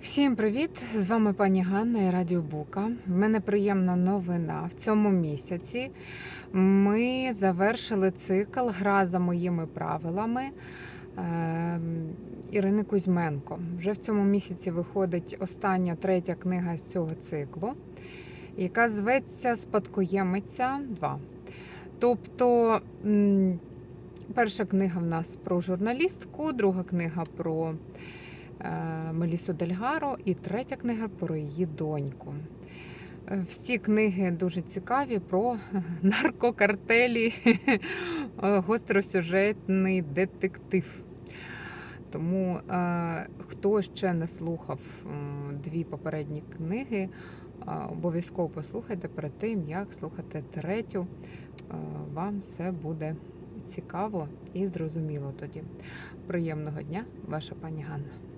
Всім привіт! З вами пані Ганна і Радіо Бука. В мене приємна новина. В цьому місяці ми завершили цикл Гра за моїми правилами е, Ірини Кузьменко. Вже в цьому місяці виходить остання третя книга з цього циклу, яка зветься Спадкоємиця 2. Тобто, перша книга в нас про журналістку, друга книга про Мелісу Дельгаро і третя книга про її доньку. Е, Всі книги дуже цікаві про наркокартелі, е, гостросюжетний детектив. Тому е, хто ще не слухав дві попередні книги, е, обов'язково послухайте перед тим, як слухати третю. Е, Вам все буде цікаво і зрозуміло тоді. Приємного дня, ваша пані Ганна.